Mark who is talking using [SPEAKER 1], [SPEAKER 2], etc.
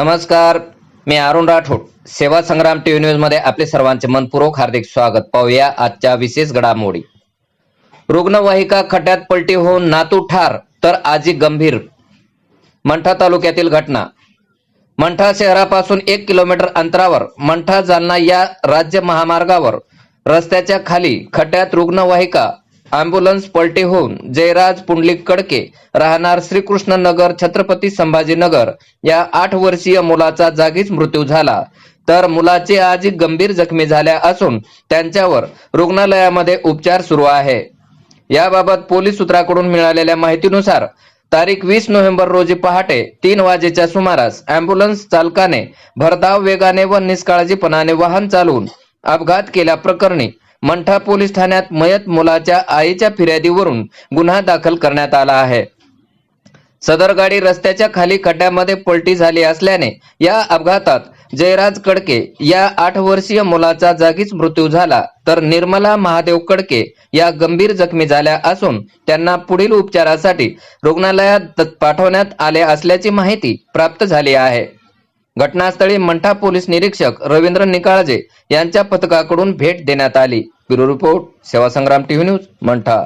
[SPEAKER 1] नमस्कार मी अरुण राठोड. सेवा संग्राम टीव्ही न्यूजमध्ये आपले सर्वांचे मनपूर्वक हार्दिक स्वागत. पाहूया आजच्या विशेष घडामोडी. रुग्णवाहिका खड्ड्यात पलटी होऊन नातू ठार तर आजी गंभीर. मंठा तालुक्यातील घटना. मंठा शहरापासून एक किलोमीटर अंतरावर मंठा जालना या राज्य महामार्गावर रस्त्याच्या खाली खड्ड्यात रुग्णवाहिका अँब्युलन्स पलटी होऊन जयराज पुंडलिक कडके राहणार श्रीकृष्ण नगर छत्रपती संभाजीनगर या आठ वर्षीय मुलाचा जागीच मृत्यू झाला. तर मुलाचे आजी गंभीर जखमी झाल्या असून त्यांच्यावर रुग्णालयामध्ये उपचार सुरू आहे. याबाबत पोलीस सूत्राकडून मिळालेल्या माहितीनुसार तारीख वीस नोव्हेंबर रोजी पहाटे तीन वाजेच्या सुमारास अँब्युलन्स चालकाने भरधाव वेगाने व निष्काळजीपणाने वाहन चालवून अपघात केल्याप्रकरणी मंठा पोलीस ठाण्यात मयत मुलाच्या आईच्या फिर्यादीवरून गुन्हा दाखल करण्यात आला आहे. सदर गाडी रस्त्याच्या खाली खड्ड्यामध्ये पलटी झाली असल्याने या अपघातात जयराज कडके या आठ वर्षीय मुलाचा जागीच मृत्यू झाला तर निर्मला महादेव कडके या गंभीर जखमी झाल्या असून त्यांना पुढील उपचारासाठी रुग्णालयात पाठवण्यात आले असल्याची माहिती प्राप्त झाली आहे. घटनास्थळी मंठा पोलीस निरीक्षक रवींद्र निकाळजे यांच्या पथकाकडून भेट देण्यात आली. Bureau report Sevasangram TV news Mantha.